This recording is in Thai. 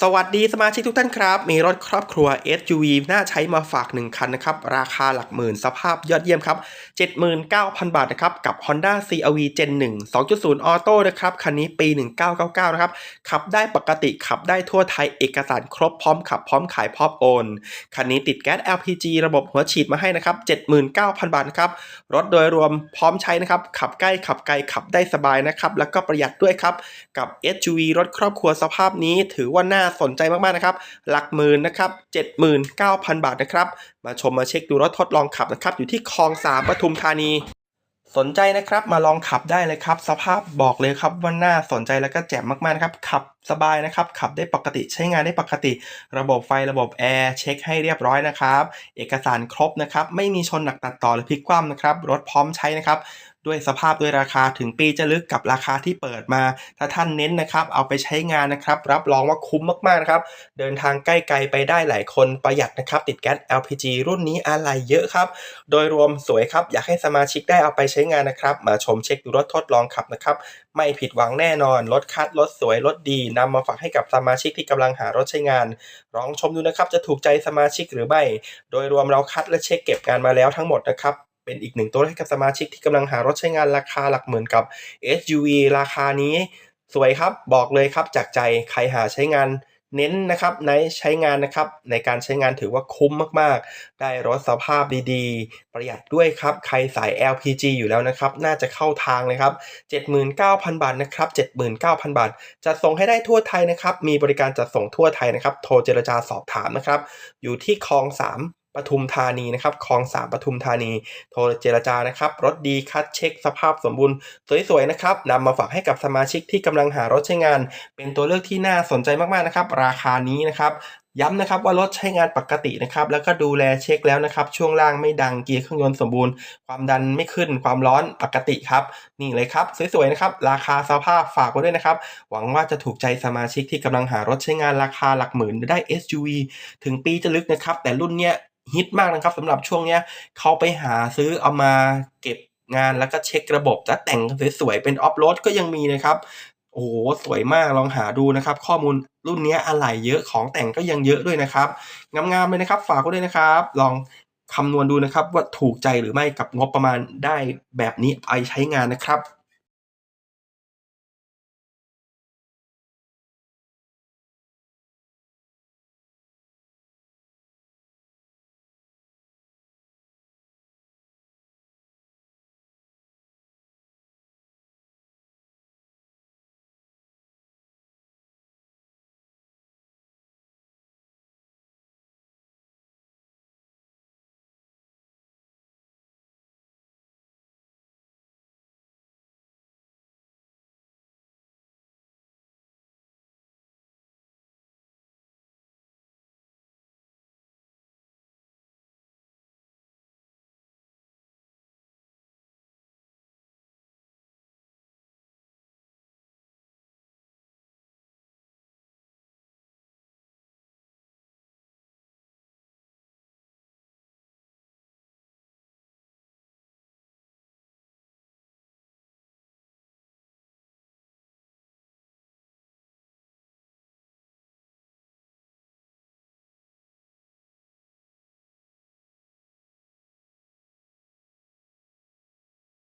สวัสดีสมาชิกทุกท่านครับ มีรถครอบครัว SUV น่าใช้มาฝาก 1 คันนะครับ ราคาหลักหมื่นสภาพยอดเยี่ยมครับ 79,000 บาทนะครับ กับ Honda CRV Gen 1 2.0ออโต้นะครับ คันนี้ปี 1999 นะครับ ขับได้ปกติขับได้ทั่วไทยเอกสารครบพร้อมขับพร้อมขายพร้อมโอน คันนี้ติดแก๊ส LPG ระบบหัวฉีดมาให้นะครับ 79,000 บาทนะครับ รถโดยรวมพร้อมใช้นะครับ ขับใกล้ขับไกลขับได้สบายนะครับ แล้วก็ประหยัดด้วยครับ กับ SUV รถครอบครัวสภาพนี้ถือว่าน่าสนใจมากๆนะครับ หลักหมื่นนะครับ79,000 บาทนะครับ มาชมมาเช็คดูรถทดลองขับนะครับ อยู่ที่คลองสามปทุมธานี สนใจนะครับมาลองขับได้เลยครับ สภาพบอกเลยครับว่าน่าสนใจแล้วก็แจ่มมากๆครับ ขับสบายนะครับ ขับได้ปกติใช้งานได้ปกติ ระบบไฟระบบแอร์เช็คให้เรียบร้อยนะครับ เอกสารครบนะครับ ไม่มีชนหนักตัดต่อหรือพลิกคว่ำนะครับ รถพร้อมใช้นะครับ ด้วยสภาพด้วยราคาถึงปีจะลึกกับราคาที่เปิดมา ถ้าท่านเน้นนะครับ เอาไปใช้งานนะครับ รับรองว่าคุ้มมากๆนะครับ เดินทางใกล้ไกลไปได้หลายคนประหยัดนะครับ ติดแก๊ส LPG รุ่นนี้อะไรเยอะครับ โดยรวมสวยครับ อยากให้สมาชิกได้เอาไปใช้งานนะครับ มาชมเช็คดูรถทดลองขับนะครับ ไม่ผิดหวังแน่นอน รถคัดรถสวยรถดีนำมาฝากให้กับสมาชิกที่กำลังหารถใช้งาน ลองชมดูนะครับ จะถูกใจสมาชิกหรือไม่ โดยรวมเราคัดและเช็คเก็บงานมาแล้วทั้งหมดนะครับ เป็นอีกหนึ่งตัวให้กับสมาชิกที่กำลังหารถใช้งานราคาหลักหมื่นกับ SUV ราคานี้สวยครับบอกเลยครับจากใจใครหาใช้งานเน้นนะครับในใช้งานนะครับในการใช้งานถือว่าคุ้มมากๆ ได้รถสภาพดีๆ ประหยัดด้วยครับ ใครสาย LPG อยู่แล้วนะครับ น่าจะเข้าทางเลยครับ 79,000 บาทนะครับ 79,000 บาท จะส่งให้ได้ทั่วไทยนะครับ มีบริการจัดส่งทั่วไทยนะครับ โทรเจรจาสอบถามนะครับ อยู่ที่คลองสาม ปทุมธานีนะครับคลองสามปทุมธานี โทรเจรจานะครับ รถดีคัดเช็คสภาพสมบูรณ์ สวยๆนะครับนำมาฝากให้กับสมาชิกที่กำลังหารถใช้งาน เป็นตัวเลือกที่น่าสนใจมากๆนะครับ ราคานี้นะครับย้ำนะครับว่ารถใช้งานปกตินะครับแล้วก็ดูแลเช็คแล้วนะครับ ช่วงล่างไม่ดังเกียร์เครื่องยนต์สมบูรณ์ ความดันไม่ขึ้นความร้อนปกติครับนี่เลยครับสวยๆนะครับราคาสภาพฝากไว้ด้วยนะครับ หวังว่าจะถูกใจสมาชิกที่กำลังหารถใช้งานราคาหลักหมื่นได้ SUV ถึงปีจะลึกนะครับ แต่รุ่นเนี้ย ฮิตมากนะครับสำหรับช่วงเนี้ยเขาไปหาซื้อเอามาเก็บงานแล้วก็เช็คระบบและแต่งสวยๆเป็นออฟโรดก็ยังมีนะครับ โอ้โห สวยมากลองหาดูนะครับ ข้อมูลรุ่นนี้อะไหล่เยอะของแต่งก็ยังเยอะด้วยนะครับงามๆเลยนะครับ ฝากไว้ด้วยนะครับ ลองคำนวณดูนะครับว่าถูกใจหรือไม่กับงบประมาณได้แบบนี้ไปใช้งานนะครับ